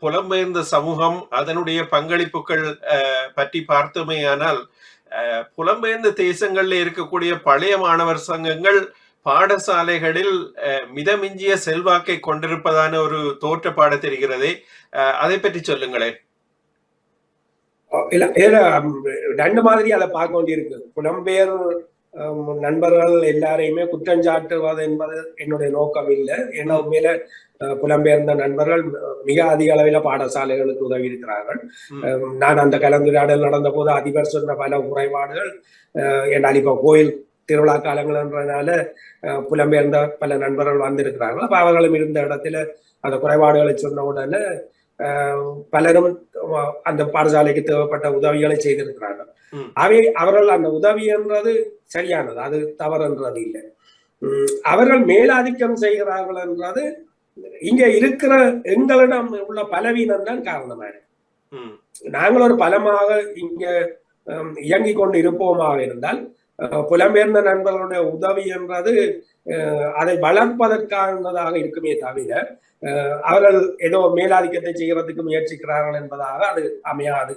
புலம்பெயர்ந்த சமூகம் அதனுடைய பங்களிப்புகள் பற்றி பார்த்தோமேயானால் அஹ், புலம்பெயர்ந்த தேசங்களில் இருக்கக்கூடிய பழைய மாணவர் சங்கங்கள் பாடசாலைகளில் மிதமிஞ்சிய செல்வாக்கை கொண்டிருப்பதான ஒரு தோற்றப்பாடு தெரிகிறதே. அதை பற்றி சொல்லுங்களேன். ரெண்டு மாதிரி அதை பார்க்க வேண்டியிருக்கு. புலம்பெயர் நண்பர்கள் எல்லாரையுமே குற்றஞ்சாட்டுவது என்பது என்னுடைய நோக்கம் இல்லை. ஏன்னா உண்மையில புலம்பெயர்ந்த நண்பர்கள் மிக அதிக அளவில் பாடசாலைகளுக்கு உதவி இருக்கிறார்கள். நான் அந்த கலந்துரையாடல் நடந்த போது அதிபர் சொன்ன பல குறைபாடுகள் என்னால் இப்ப கோயில் திருவிழா காலங்கள்ன்றதுனால புலம்பெயர்ந்த பல நண்பர்கள் வந்திருக்கிறார்கள். அப்ப அவர்களும் இருந்த இடத்துல அந்த குறைபாடுகளை சொன்ன உடனே பலரும் அந்த பாடசாலைக்கு தேவைப்பட்ட உதவிகளை செய்திருக்கிறார்கள். அவை அவர்கள் அந்த உதவி என்றது சரியானது. அது தவறுன்றது இல்லை. உம், அவர்கள் மேலாதிக்கம் செய்கிறார்கள் என்றது இங்க இருக்கிற எங்களிடம் உள்ள பலவீனம் தான் காரணமாக ம், நாங்கள் ஒரு பலமாக இங்க இயங்கிக் கொண்டு இருப்போமாக இருந்தால் புலம்பெயர்ந்த நண்பர்களுடைய உதவி என்றது அஹ், அதை வளர்ப்பதற்கானதாக இருக்குமே தவிர அஹ், அவர்கள் ஏதோ மேலாதிக்கத்தை செய்யறதுக்கு முயற்சிக்கிறார்கள் என்பதாக அது அமையாது.